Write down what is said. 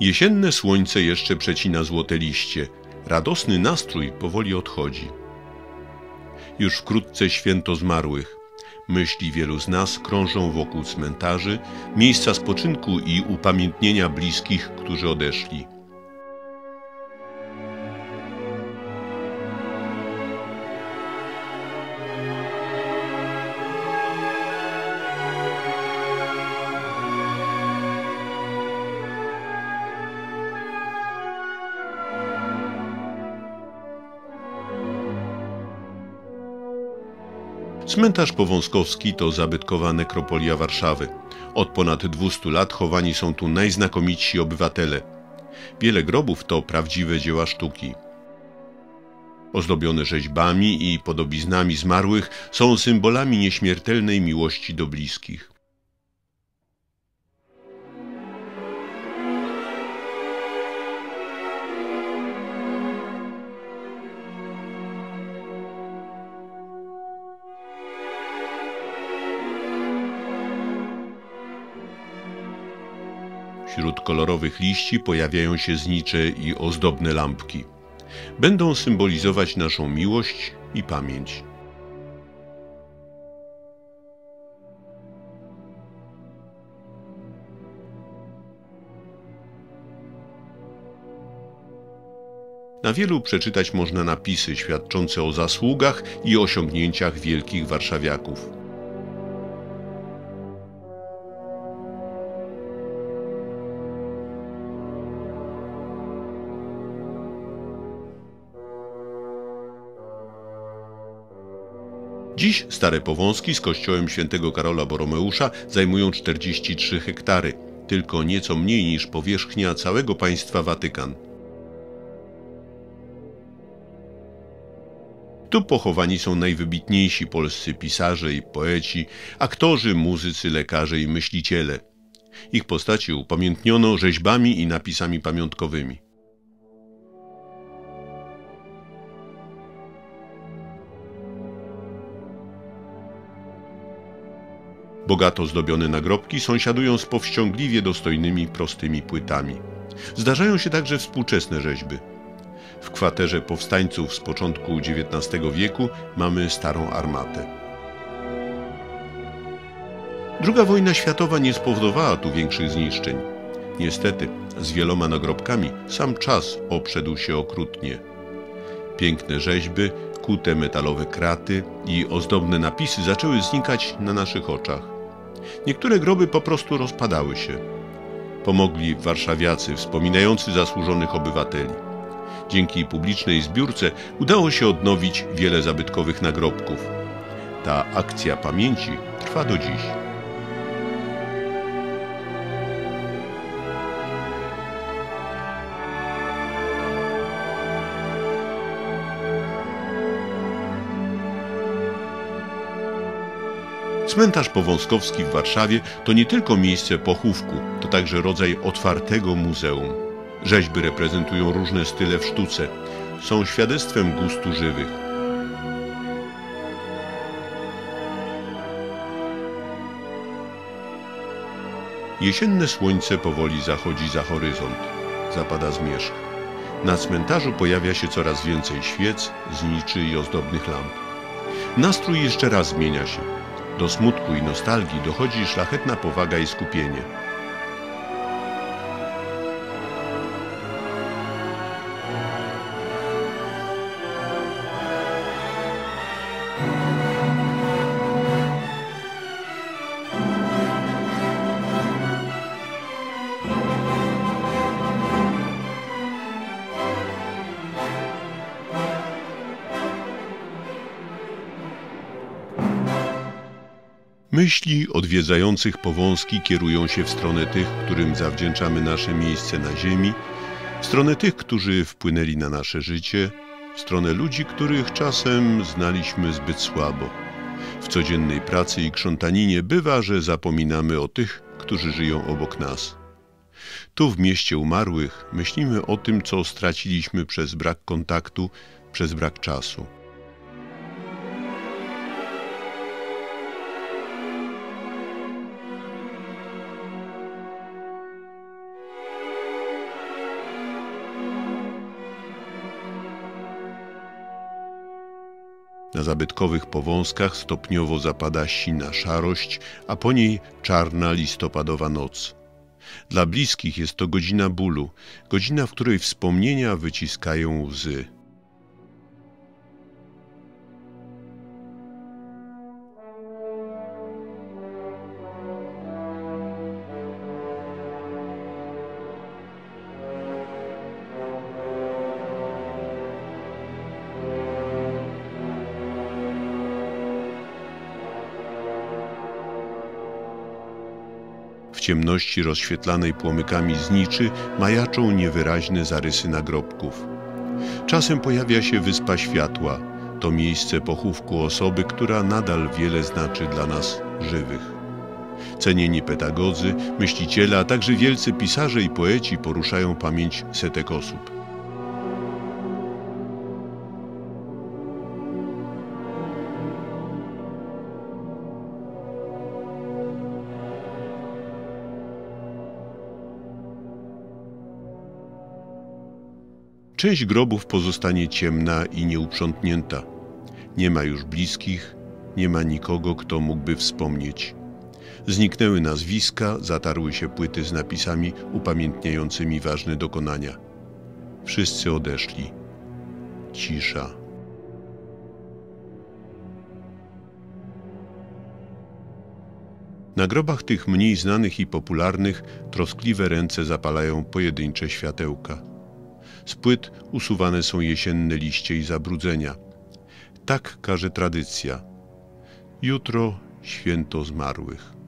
Jesienne słońce jeszcze przecina złote liście. Radosny nastrój powoli odchodzi. Już wkrótce święto zmarłych. Myśli wielu z nas krążą wokół cmentarzy, miejsca spoczynku i upamiętnienia bliskich, którzy odeszli. Cmentarz Powązkowski to zabytkowa nekropolia Warszawy. Od ponad 200 lat chowani są tu najznakomitsi obywatele. Wiele grobów to prawdziwe dzieła sztuki. Ozdobione rzeźbami i podobiznami zmarłych są symbolami nieśmiertelnej miłości do bliskich. Wśród kolorowych liści pojawiają się znicze i ozdobne lampki. Będą symbolizować naszą miłość i pamięć. Na wielu przeczytać można napisy świadczące o zasługach i osiągnięciach wielkich warszawiaków. Dziś stare powązki z kościołem świętego Karola Boromeusza zajmują 43 hektary, tylko nieco mniej niż powierzchnia całego państwa Watykan. Tu pochowani są najwybitniejsi polscy pisarze i poeci, aktorzy, muzycy, lekarze i myśliciele. Ich postaci upamiętniono rzeźbami i napisami pamiątkowymi. Bogato zdobione nagrobki sąsiadują z powściągliwie dostojnymi, prostymi płytami. Zdarzają się także współczesne rzeźby. W kwaterze powstańców z początku XIX wieku mamy starą armatę. Druga wojna światowa nie spowodowała tu większych zniszczeń. Niestety, z wieloma nagrobkami sam czas obszedł się okrutnie. Piękne rzeźby, kute metalowe kraty i ozdobne napisy zaczęły znikać na naszych oczach. Niektóre groby po prostu rozpadały się. Pomogli warszawiacy wspominający zasłużonych obywateli. Dzięki publicznej zbiórce udało się odnowić wiele zabytkowych nagrobków. Ta akcja pamięci trwa do dziś. Cmentarz Powązkowski w Warszawie to nie tylko miejsce pochówku, to także rodzaj otwartego muzeum. Rzeźby reprezentują różne style w sztuce. Są świadectwem gustu żywych. Jesienne słońce powoli zachodzi za horyzont. Zapada zmierzch. Na cmentarzu pojawia się coraz więcej świec, zniczy i ozdobnych lamp. Nastrój jeszcze raz zmienia się. Do smutku i nostalgii dochodzi szlachetna powaga i skupienie. Myśli odwiedzających powązki kierują się w stronę tych, którym zawdzięczamy nasze miejsce na ziemi, w stronę tych, którzy wpłynęli na nasze życie, w stronę ludzi, których czasem znaliśmy zbyt słabo. W codziennej pracy i krzątaninie bywa, że zapominamy o tych, którzy żyją obok nas. Tu w mieście umarłych myślimy o tym, co straciliśmy przez brak kontaktu, przez brak czasu. Na zabytkowych powązkach stopniowo zapada sina szarość, a po niej czarna listopadowa noc. Dla bliskich jest to godzina bólu, godzina, w której wspomnienia wyciskają łzy. W ciemności rozświetlanej płomykami zniczy majaczą niewyraźne zarysy nagrobków. Czasem pojawia się wyspa światła. To miejsce pochówku osoby, która nadal wiele znaczy dla nas żywych. Cenieni pedagodzy, myśliciele, a także wielcy pisarze i poeci poruszają pamięć setek osób. Część grobów pozostanie ciemna i nieuprzątnięta. Nie ma już bliskich, nie ma nikogo, kto mógłby wspomnieć. Zniknęły nazwiska, zatarły się płyty z napisami upamiętniającymi ważne dokonania. Wszyscy odeszli. Cisza. Na grobach tych mniej znanych i popularnych troskliwe ręce zapalają pojedyncze światełka. Z płyt usuwane są jesienne liście i zabrudzenia. Tak każe tradycja. Jutro święto zmarłych.